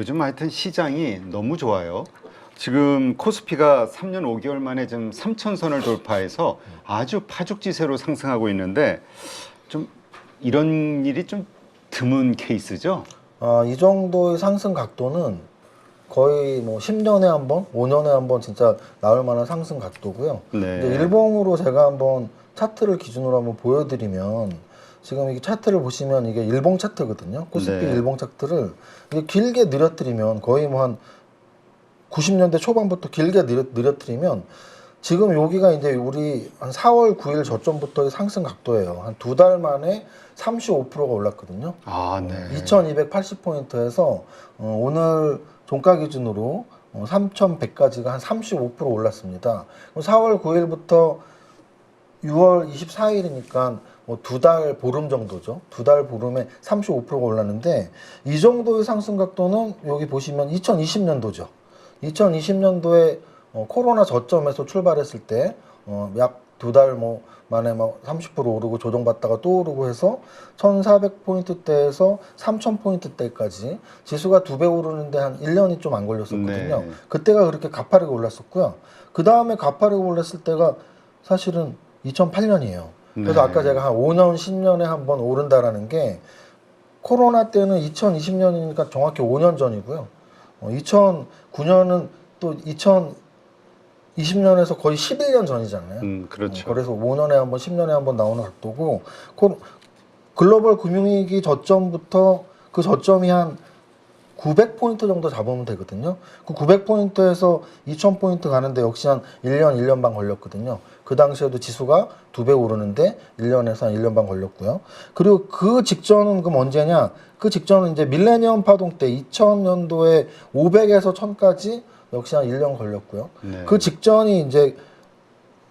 요즘 하여튼 시장이 너무 좋아요. 지금 코스피가 3년 5개월 만에 지금 3천선을 돌파해서 아주 파죽지세로 상승하고 있는데 좀 이런 일이 좀 드문 케이스죠? 아, 이 정도의 상승 각도는 거의 뭐 10년에 한 번, 5년에 한 번 진짜 나올 만한 상승 각도고요. 네. 이제 일봉으로 제가 한번 차트를 기준으로 한번 보여드리면 지금 이게 차트를 보시면 이게 일봉 차트거든요. 코스피 네. 일봉 차트를 이게 길게 늘어뜨리면 거의 뭐 한 90년대 초반부터 길게 늘어, 늘어뜨리면 지금 여기가 이제 우리 한 4월 9일 저점부터의 상승 각도예요. 한 두 달 만에 35%가 올랐거든요. 아, 네. 2280포인트에서 어, 오늘 종가 기준으로 어, 3100까지가 한 35% 올랐습니다. 4월 9일부터 6월 24일이니까 뭐 두 달 보름 정도죠. 두 달 보름에 35%가 올랐는데 이 정도의 상승 각도는 여기 보시면 2020년도죠. 2020년도에 어, 코로나 저점에서 출발했을 때 어, 약두달뭐 만에 막30% 오르고 조정받다가 또 오르고 해서 1,400포인트대에서 3,000포인트대까지 지수가 두 배 오르는데 한 1년이 좀 안 걸렸었거든요. 네. 그때가 그렇게 가파르게 올랐었고요. 그 다음에 가파르게 올랐을 때가 사실은 2008년이에요. 그래서 네. 아까 제가 한 5년, 10년에 한 번 오른다라는 게 코로나 때는 2020년이니까 정확히 5년 전이고요. 어, 2009년은 또 2020년에서 거의 11년 전이잖아요. 음, 그렇죠. 어, 그래서 5년에 한 번, 10년에 한 번 나오는 각도고 코- 글로벌 금융위기 저점부터 그 저점이 한 900포인트 정도 잡으면 되거든요. 그 900포인트에서 2000포인트 가는데 역시 한 1년, 1년 반 걸렸거든요. 그 당시에도 지수가 두 배 오르는데 1년에서 한 1년 반 걸렸고요. 그리고 그 직전은 그럼 언제냐? 그 직전은 이제 밀레니엄 파동 때 2000년도에 500에서 1000까지 역시 한 1년 걸렸고요. 네. 그 직전이 이제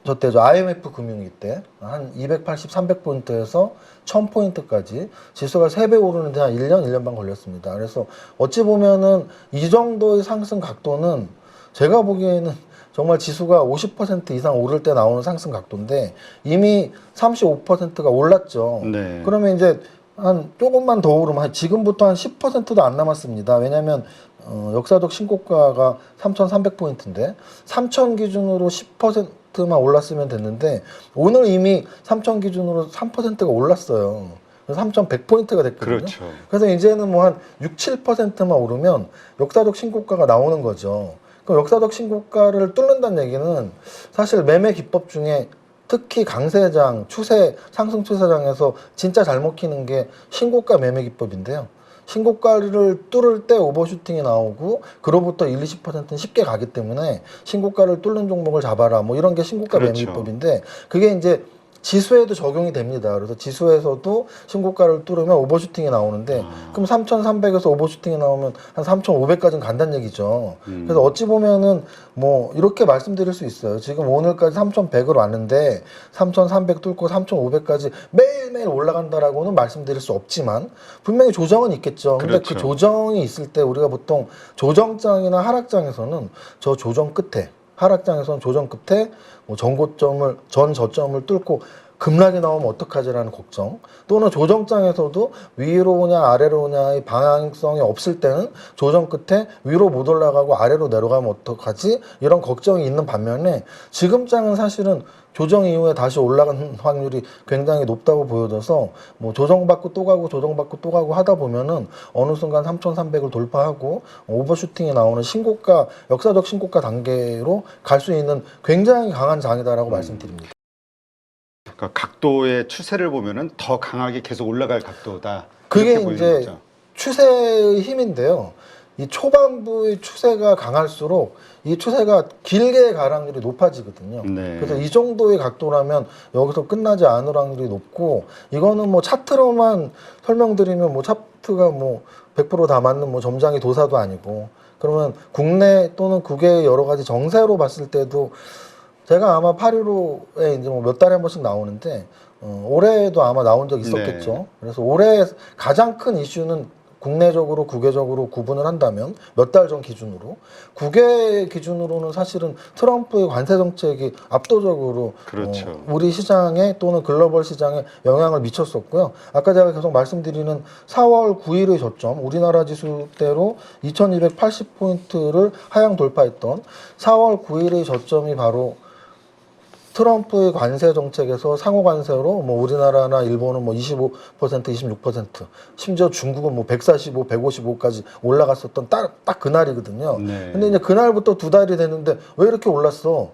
저 때죠. IMF 금융위기 때한 280, 300포인트에서 1000포인트까지 지수가 3배 오르는데 한 1년, 1년 반 걸렸습니다. 그래서 어찌 보면은 이 정도의 상승 각도는 제가 보기에는 정말 지수가 50% 이상 오를 때 나오는 상승 각도인데 이미 35%가 올랐죠. 네. 그러면 이제 한 조금만 더 오르면 한 지금부터 한 10%도 안 남았습니다. 왜냐하면 어, 역사적 신고가가 3,300포인트인데 3,000 기준으로 10%만 올랐으면 됐는데 오늘 이미 3,000 기준으로 3%가 올랐어요. 그래서 3,100포인트가 됐거든요. 그렇죠. 그래서 이제는 뭐 한 6, 7%만 오르면 역사적 신고가가 나오는 거죠. 그럼 역사적 신고가를 뚫는다는 얘기는 사실 매매 기법 중에 특히 강세장, 추세, 상승 추세장에서 진짜 잘 먹히는 게 신고가 매매 기법인데요. 신고가를 뚫을 때 오버슈팅이 나오고 그로부터 1, 20%는 쉽게 가기 때문에 신고가를 뚫는 종목을 잡아라 뭐 이런 게 신고가 매매 그렇죠. 기법인데 그게 이제 지수에도 적용이 됩니다. 그래서 지수에서도 신고가를 뚫으면 오버슈팅이 나오는데 아. 그럼 3,300에서 오버슈팅이 나오면 한 3,500까지는 간다는 얘기죠. 음. 그래서 어찌 보면은 뭐 이렇게 말씀드릴 수 있어요. 지금 오늘까지 3,100으로 왔는데 3,300 뚫고 3,500까지 매일매일 올라간다라고는 말씀드릴 수 없지만 분명히 조정은 있겠죠. 근데 그렇죠. 그 조정이 있을 때 우리가 보통 조정장이나 하락장에서는 저 조정 끝에 하락장에서는 조정 끝에 뭐 전고점을 전 저점을 뚫고 급락이 나오면 어떡하지라는 걱정. 또는 조정장에서도 위로 오냐 아래로 오냐의 방향성이 없을 때는 조정 끝에 위로 못 올라가고 아래로 내려가면 어떡하지? 이런 걱정이 있는 반면에 지금 장은 사실은 조정 이후에 다시 올라가는 확률이 굉장히 높다고 보여져서 뭐 조정받고 또 가고 조정받고 또 가고 하다 보면은 어느 순간 3,300을 돌파하고 오버슈팅이 나오는 신고가 역사적 신고가 단계로 갈 수 있는 굉장히 강한 장이다라고 말씀드립니다. 그러니까 각도의 추세를 보면은 더 강하게 계속 올라갈 각도다. 그게 이렇게 보이는 이제 거죠. 추세의 힘인데요. 이 초반부의 추세가 강할수록 이 추세가 길게 갈 확률이 높아지거든요. 네. 그래서 이 정도의 각도라면 여기서 끝나지 않을 확률이 높고 이거는 뭐 차트로만 설명드리면 뭐 차트가 뭐 100%다 맞는 뭐 점장이 도사도 아니고 그러면 국내 또는 국외 여러 가지 정세로 봤을 때도 제가 아마 815에 이제 뭐 몇 달에 한 번씩 나오는데 어, 올해도 아마 나온 적 있었겠죠. 네. 그래서 올해 가장 큰 이슈는 국내적으로 국외적으로 구분을 한다면 몇 달 전 기준으로 국외 기준으로는 사실은 트럼프의 관세 정책이 압도적으로 그렇죠. 어, 우리 시장에 또는 글로벌 시장에 영향을 미쳤었고요. 아까 제가 계속 말씀드리는 4월 9일의 저점, 우리나라 지수대로 2280포인트를 하향 돌파했던 4월 9일의 저점이 바로 트럼프의 관세 정책에서 상호 관세로 뭐 우리나라나 일본은 뭐 25%, 26%, 심지어 중국은 뭐 145, 155까지 올라갔었던 딱, 딱 그날이거든요. 네. 근데 이제 그날부터 두 달이 됐는데 왜 이렇게 올랐어?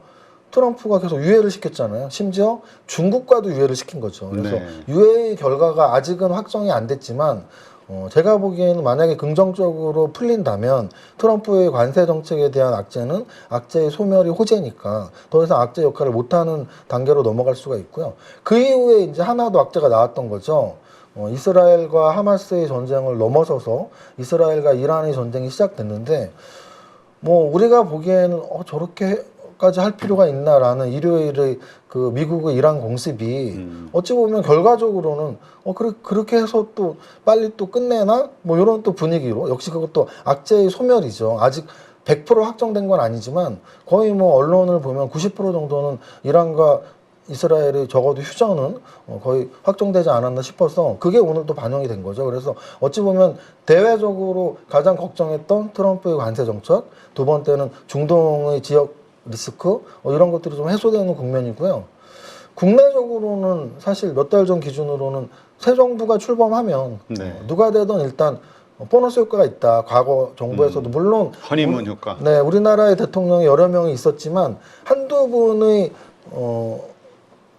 트럼프가 계속 유예를 시켰잖아요. 심지어 중국과도 유예를 시킨 거죠. 그래서 네. 유예 결과가 아직은 확정이 안 됐지만 어, 제가 보기에는 만약에 긍정적으로 풀린다면 트럼프의 관세 정책에 대한 악재는 악재의 소멸이 호재니까 더 이상 악재 역할을 못하는 단계로 넘어갈 수가 있고요. 그 이후에 이제 하나 더 악재가 나왔던 거죠. 어, 이스라엘과 하마스의 전쟁을 넘어서서 이스라엘과 이란의 전쟁이 시작됐는데 뭐 우리가 보기에는 어, 저렇게 까지 할 필요가 있나라는 일요일의 그 미국의 이란 공습이 음. 어찌 보면 결과적으로는 어 그래, 그렇게 해서 또 빨리 또 끝내나 뭐 이런 또 분위기로 역시 그것도 악재의 소멸이죠 아직 100% 확정된 건 아니지만 거의 뭐 언론을 보면 90% 정도는 이란과 이스라엘의 적어도 휴전은 어, 거의 확정되지 않았나 싶어서 그게 오늘 또 반영이 된 거죠. 그래서 어찌 보면 대외적으로 가장 걱정했던 트럼프의 관세 정책, 두 번째는 중동의 지역 리스크 어, 이런 것들이 좀 해소되는 국면이고요. 국내적으로는 사실 몇 달 전 기준으로는 새 정부가 출범하면 네. 어, 누가 되든 일단 어, 보너스 효과가 있다. 과거 정부에서도 물론 허니문 효과. 네, 우리나라의 대통령이 여러 명이 있었지만 한두 분의 어,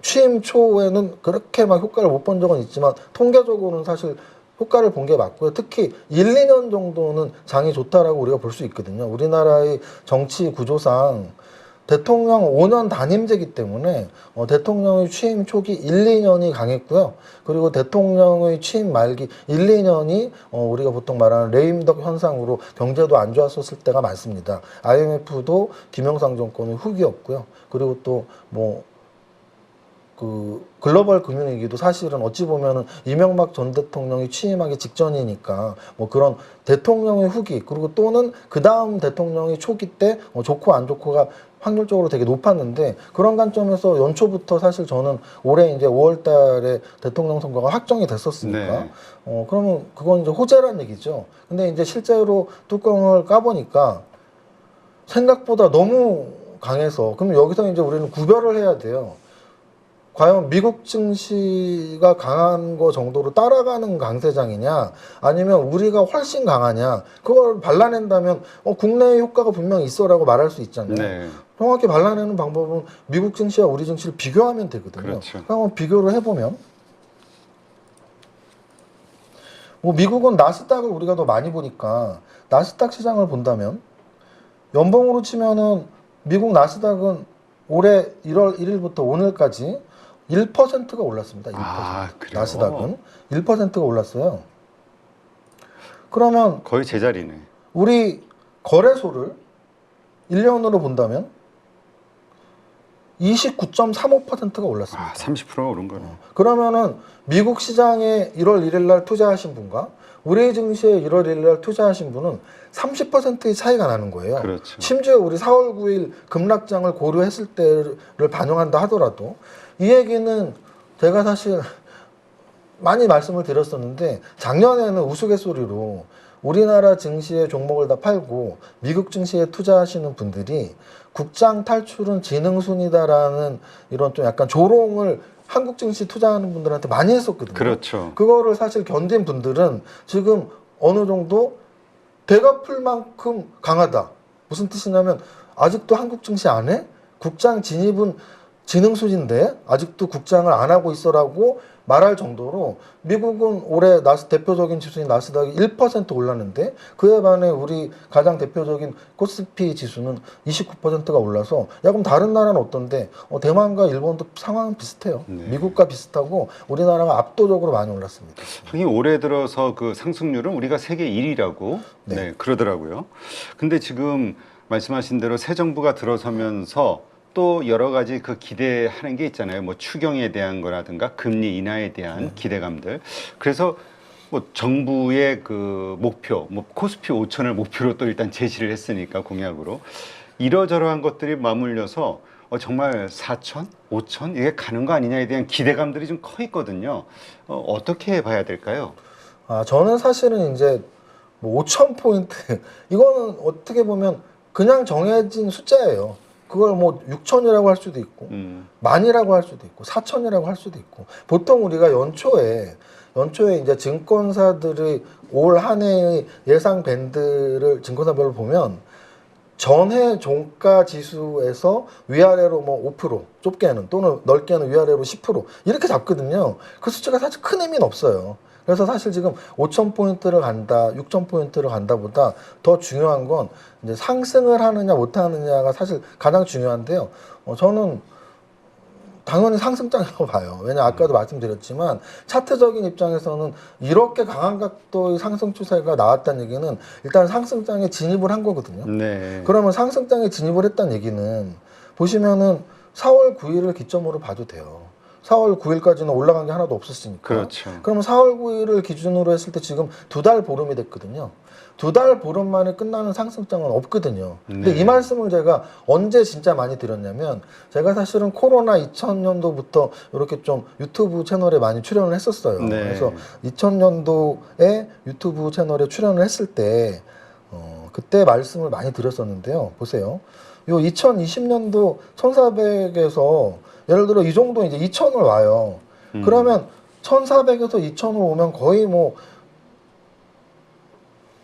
취임 초에는 그렇게 막 효과를 못 본 적은 있지만 통계적으로는 사실 효과를 본 게 맞고요. 특히 1, 2년 정도는 장이 좋다라고 우리가 볼 수 있거든요. 우리나라의 정치 구조상 대통령 5년 단임제기 때문에 어, 대통령의 취임 초기 1, 2년이 강했고요. 그리고 대통령의 취임 말기 1, 2년이 어, 우리가 보통 말하는 레임덕 현상으로 경제도 안 좋았었을 때가 많습니다. IMF도 김영삼 정권의 후기였고요. 그리고 또뭐 그 글로벌 금융위기도 사실은 어찌 보면은 이명박 전 대통령이 취임하기 직전이니까 뭐 그런 대통령의 후기 그리고 또는 그 다음 대통령이 초기 때 어, 좋고 안 좋고가 확률적으로 되게 높았는데 그런 관점에서 연초부터 사실 저는 올해 이제 5월 달에 대통령 선거가 확정이 됐었으니까 네. 어 그러면 그건 이제 호재란 얘기죠. 근데 이제 실제로 뚜껑을 까보니까 생각보다 너무 강해서 그럼 여기서 이제 우리는 구별을 해야 돼요. 과연 미국 증시가 강한 거 정도로 따라가는 강세장이냐 아니면 우리가 훨씬 강하냐 그걸 발라낸다면 어, 국내의 효과가 분명 있어라고 말할 수 있잖아요. 네. 정확히 발라내는 방법은 미국 증시와 우리 증시를 비교하면 되거든요. 그렇죠. 한번 비교를 해보면 뭐 미국은 나스닥을 우리가 더 많이 보니까 나스닥 시장을 본다면 연봉으로 치면은 미국 나스닥은 올해 1월 1일부터 오늘까지 1%가 올랐습니다. 1%. 아, 그래요? 나스닥은 1%가 올랐어요. 그러면 거의 제자리네. 우리 거래소를 1년으로 본다면 29.35%가 올랐습니다. 아, 30%가 오른 거네. 그러면은 미국 시장에 1월 1일 날 투자하신 분과 우리 증시에 1월 1일 날 투자하신 분은 30%의 차이가 나는 거예요. 그렇죠. 심지어 우리 4월 9일 급락장을 고려했을 때를 반영한다 하더라도 이 얘기는 제가 사실 많이 말씀을 드렸었는데 작년에는 우스갯소리로 우리나라 증시의 종목을 다 팔고 미국 증시에 투자하시는 분들이 국장 탈출은 지능순이다라는 이런 좀 약간 조롱을 한국 증시 투자하는 분들한테 많이 했었거든요. 그렇죠. 그거를 사실 견딘 분들은 지금 어느 정도 대갚을 만큼 강하다. 무슨 뜻이냐면 아직도 한국 증시 안 해? 국장 진입은 지능수인데 아직도 국장을 안 하고 있어라고 말할 정도로 미국은 올해 나스 대표적인 지수인 나스닥이 1% 올랐는데 그에 반해 우리 가장 대표적인 코스피 지수는 29%가 올라서 야 그럼 다른 나라는 어떤데 어, 대만과 일본도 상황은 비슷해요. 네. 미국과 비슷하고 우리나라가 압도적으로 많이 올랐습니다. 하긴 올해 들어서 그 상승률은 우리가 세계 1위라고 네. 네. 그러더라고요. 근데 지금 말씀하신 대로 새 정부가 들어서면서 또 여러 가지 그 기대하는 게 있잖아요. 뭐 추경에 대한 거라든가 금리 인하에 대한 기대감들. 그래서 뭐 정부의 그 목표, 뭐 코스피 5천을 목표로 또 일단 제시를 했으니까 공약으로 이러저러한 것들이 맞물려서 어, 정말 4천, 5천 이게 가는 거 아니냐에 대한 기대감들이 좀 커 있거든요. 어, 어떻게 봐야 될까요? 아, 저는 사실은 이제 뭐 5천 포인트 이거는 어떻게 보면 그냥 정해진 숫자예요. 그걸 뭐 6천이라고 할 수도 있고 음, 만이라고 할 수도 있고 사천이라고 할 수도 있고 보통 우리가 연초에 연초에 이제 증권사들이 올한 해의 예상 밴드를 증권사별로 보면 전해 종가 지수에서 위아래로 뭐 5% 좁게는 또는 넓게는 위아래로 10% 이렇게 잡거든요. 그 숫자가 사실 큰 의미는 없어요. 그래서 사실 지금 5천 포인트를 간다, 6천 포인트를 간다보다 더 중요한 건 이제 상승을 하느냐 못 하느냐가 사실 가장 중요한데요. 어, 저는 당연히 상승장이라고 봐요. 왜냐 아까도 말씀드렸지만 차트적인 입장에서는 이렇게 강한 각도의 상승 추세가 나왔다는 얘기는 일단 상승장에 진입을 한 거거든요. 네. 그러면 상승장에 진입을 했다는 얘기는 보시면은 4월 9일을 기점으로 봐도 돼요. 4월 9일까지는 올라간 게 하나도 없었으니까. 그렇죠. 그러면 4월 9일을 기준으로 했을 때 지금 두 달 보름이 됐거든요. 두 달 보름 만에 끝나는 상승장은 없거든요. 근데 네. 이 말씀을 제가 언제 진짜 많이 드렸냐면 제가 사실은 코로나 2000년도부터 이렇게 좀 유튜브 채널에 많이 출연을 했었어요. 네. 그래서 2000년도에 유튜브 채널에 출연을 했을 때 어, 그때 말씀을 많이 드렸었는데요. 보세요. 요 2020년도 1400에서 예를 들어 이 정도 이제 2000을 와요. 음. 그러면 1400에서 2000을 오면 거의 뭐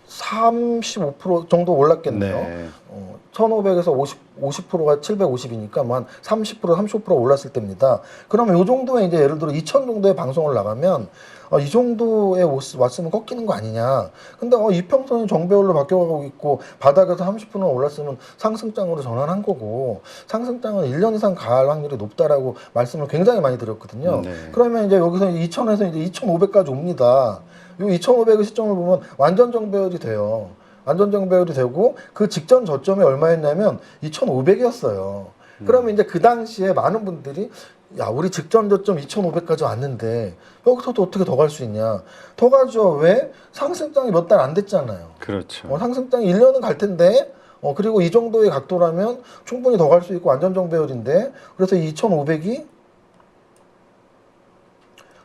35% 정도 올랐겠네요. 네. 어, 1500에서 50, 50%가 750이니까 뭐 한 30% 35% 올랐을 때입니다. 그러면 요 정도에 이제 예를 들어 2000 정도의 방송을 나가면 어, 이 정도에 왔- 왔으면 꺾이는 거 아니냐. 근데 어, 이평선이 정배열로 바뀌어가고 있고 바닥에서 30%가 올랐으면 상승장으로 전환한 거고 상승장은 1년 이상 갈 확률이 높다라고 말씀을 굉장히 많이 드렸거든요. 네. 그러면 이제 여기서 2000에서 이제 2500까지 옵니다. 요 2500의 시점을 보면 완전 정배열이 돼요. 완전 정배열이 되고 그 직전 저점이 얼마였냐면 2500이었어요. 그러면 이제 그 당시에 많은 분들이 야 우리 직전 저점 2,500까지 왔는데 여기서도 어떻게 더 갈 수 있냐? 더 가죠. 왜? 상승장이 몇 달 안 됐잖아요. 그렇죠. 어, 상승장이 1년은 갈 텐데 어, 그리고 이 정도의 각도라면 충분히 더 갈 수 있고 완전 정배열인데 그래서 2,500이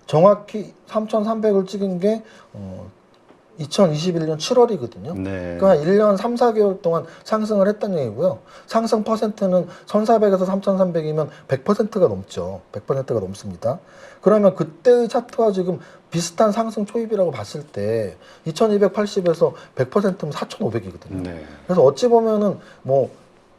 정확히 3,300을 찍은 게 어, 2021년 7월이거든요. 네. 그러니까 1년 3, 4개월 동안 상승을 했다는 얘기고요. 상승 퍼센트는 1,400에서 3,300이면 100%가 넘죠. 100%가 넘습니다. 그러면 그때의 차트와 지금 비슷한 상승 초입이라고 봤을 때 2,280에서 100%면 4,500이거든요. 네. 그래서 어찌 보면은 뭐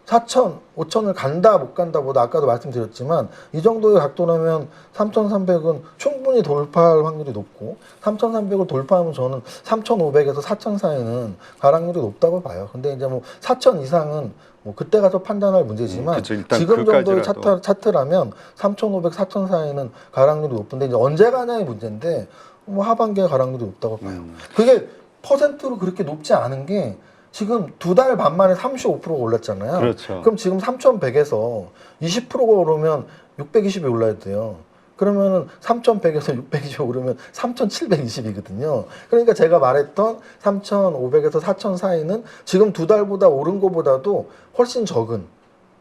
4천, 5천을 간다 못 간다 보다 아까도 말씀드렸지만 이 정도의 각도라면 3,300은 충분히 돌파할 확률이 높고 3,300을 돌파하면 저는 3,500에서 4,000 사이는 갈 확률이 높다고 봐요. 근데 이제 뭐4,000 이상은 뭐 그때 가서 판단할 문제지만 음, 그쵸. 지금 정도의. 차트, 차트라면 3,500, 4,000 사이는 갈 확률이 높은데 이제 언제 가냐의 문제인데 뭐 하반기에 갈 확률이 높다고 봐요. 음. 그게 퍼센트로 그렇게 높지 않은 게 지금 두 달 반 만에 35%가 올랐잖아요. 그렇죠. 그럼 지금 3,100에서 20%가 오르면 620이 올라야 돼요. 그러면은 3,100에서 620이 오르면 3,720이거든요. 그러니까 제가 말했던 3,500에서 4,000 사이는 지금 두 달보다 오른 것보다도 훨씬 적은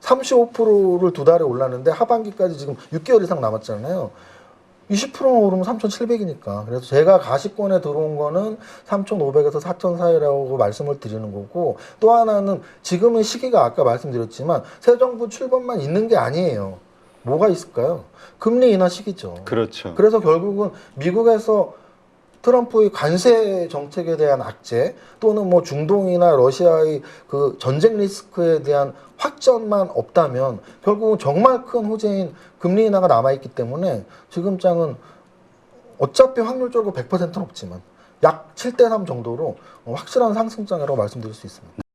35%를 두 달에 올랐는데 하반기까지 지금 6개월 이상 남았잖아요. 20%만 오르면 3,700이니까. 그래서 제가 가시권에 들어온 거는 3,500에서 4,000 사이라고 말씀을 드리는 거고 또 하나는 지금의 시기가 아까 말씀드렸지만 새 정부 출범만 있는 게 아니에요. 뭐가 있을까요? 금리 인하 시기죠. 그렇죠. 그래서 결국은 미국에서 트럼프의 관세 정책에 대한 악재 또는 뭐 중동이나 러시아의 그 전쟁 리스크에 대한 확전만 없다면 결국은 정말 큰 호재인 금리 인하가 남아 있기 때문에 지금 장은 어차피 확률적으로 100%는 없지만 약 7대 3 정도로 확실한 상승장이라고 말씀드릴 수 있습니다.